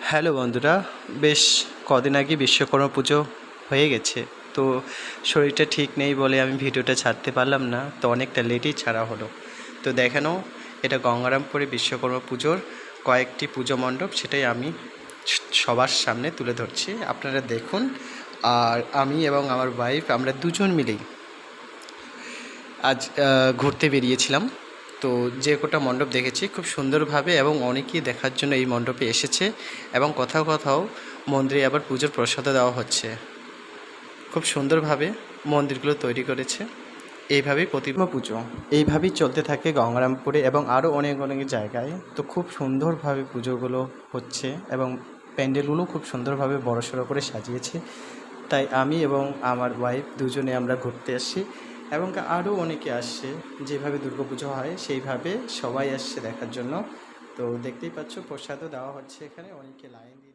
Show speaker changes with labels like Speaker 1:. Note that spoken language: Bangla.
Speaker 1: হ্যালো বন্ধুরা, বেশ কদিন আগে বিশ্বকর্মা পুজো হয়ে গেছে, তো শরীরটা ঠিক নেই বলে আমি ভিডিওটা ছাড়তে পারলাম না, তো অনেকটা লেটই ছাড়া হলো। তো দেখানো এটা গঙ্গারামপুরে বিশ্বকর্মা পুজোর কয়েকটি পুজো মণ্ডপ, সেটাই আমি সবার সামনে তুলে ধরছি, আপনারা দেখুন, আর আমি এবং আমার ওয়াইফ আমরা দুজন মিলেই আজ ঘুরতে বেরিয়েছিলাম। তো যে কোটা মণ্ডপ দেখেছি, খুব সুন্দরভাবে এবং অনেকেই দেখার জন্য এই মণ্ডপে এসেছে এবং কোথাও কোথাও মন্দিরে আবার পুজোর প্রসাদও দেওয়া হচ্ছে। খুব সুন্দরভাবে মন্দিরগুলো তৈরি করেছে। এইভাবেই প্রতিমা পুজো। এইভাবেই চলতে থাকে গঙ্গারামপুরে এবং আরও অনেক অনেক জায়গায়। তো খুব সুন্দরভাবে পুজোগুলো হচ্ছে এবং প্যান্ডেলগুলো খুব সুন্দরভাবে বড়সড় করে সাজিয়েছে। তাই আমি এবং আমার ওয়াইফ দুজনে আমরা ঘুরতে আসছি এবং আরও অনেকে আসছে, যেভাবে দুর্গাপুজো হয়, সেইভাবে সবাই আসছে দেখার জন্য। তো দেখতেই পাচ্ছ, প্রসাদও দেওয়া হচ্ছে এখানে, অনেকে লাইন দিয়ে